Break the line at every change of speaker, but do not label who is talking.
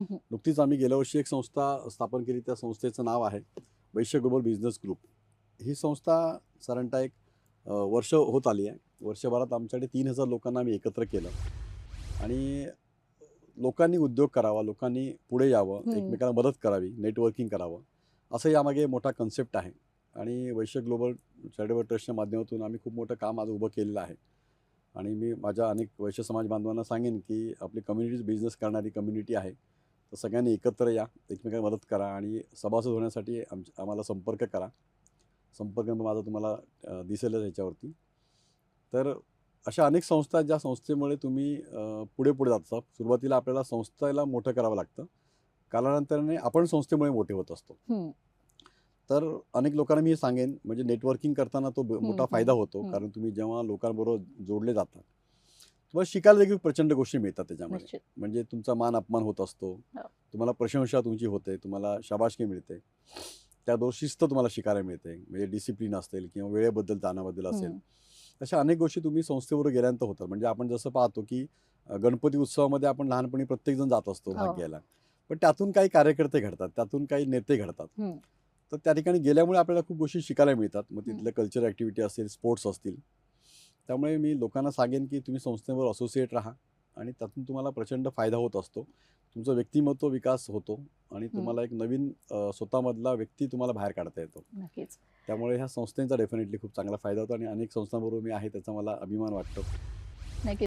नुकतीच आम्ही गेल्या वर्षी एक संस्था स्थापन केली त्या संस्थेचं नाव आहे वैश्य ग्लोबल बिझनेस ग्रुप. ही संस्था साधारणतः एक वर्ष होत आली आहे. वर्षभरात आमच्याकडे तीन हजार लोकांना आम्ही एकत्र केलं. आणि लोकांनी उद्योग करावा लोकांनी पुढे यावं. एकमेकांना मदत करावी नेटवर्किंग करावं असं यामागे मोठा कन्सेप्ट आहे. आणि वैश्य ग्लोबल चॅरिटेबल ट्रस्टच्या माध्यमातून आम्ही खूप मोठं काम आज उभं केलेलं आहे. आणि मी माझ्या अनेक वैश्य समाज बांधवांना सांगेन की आपली कम्युनिटीज बिझनेस करणारी कम्युनिटी आहे. तर सगळ्यांनी एकत्र या. एकमेकांना मदत करा आणि सभासद होण्यासाठी आम आम्हाला संपर्क करा. संपर्क माझा तुम्हाला दिसेलच ह्याच्यावरती. तर अशा अनेक संस्था आहेत ज्या संस्थेमुळे तुम्ही पुढे पुढे जाता सुरुवातीला आपल्याला संस्थेला मोठं करावं लागतं. कालानंतराने आपण संस्थेमुळे मोठे होत असतो. तर अनेक लोकांना मी हे सांगेन. म्हणजे नेटवर्किंग करताना तो मोठा फायदा होतो. कारण तुम्ही जेव्हा लोकांबरोबर जोडले जातात तुम्हाला शिकायला देखील प्रचंड गोष्टी मिळतात त्याच्यामध्ये. म्हणजे तुमचा मान अपमान होत असतो.
हो.
तुम्हाला प्रशंसा तुमची होते. तुम्हाला शाबासकी मिळते. त्याबरोबर शिस्त तुम्हाला शिकायला मिळते. म्हणजे डिसिप्लिन असेल किंवा वेळेबद्दल जाण्याबद्दल असेल. अशा अनेक गोष्टी तुम्ही संस्थेबरोबर गेल्यानंतर होतात. म्हणजे आपण जसं पाहतो की गणपती उत्सवामध्ये आपण लहानपणी प्रत्येकजण जात असतो भाग
हो.
घ्यायला पण त्यातून काही कार्यकर्ते घडतात. त्यातून काही नेते घडतात. तर त्या ठिकाणी गेल्यामुळे आपल्याला खूप गोष्टी शिकायला मिळतात. मग. तिथल्या कल्चर ॲक्टिव्हिटी असतील स्पोर्ट्स असतील. त्यामुळे मी लोकांना सांगेन की तुम्ही संस्थेवर असोसिएट राहा आणि त्यातून तुम्हाला प्रचंड फायदा होत असतो. तुमचं व्यक्तिमत्व विकास होतो आणि तुम्हाला एक नवीन स्वतःमधला व्यक्ती तुम्हाला बाहेर काढता येतो.
नक्कीच.
त्यामुळे ह्या संस्थेचा डेफिनेटली खूप चांगला फायदा होतो आणि अनेक संस्थांबरोबर मी आहे त्याचा मला अभिमान वाटतो.
नक्कीच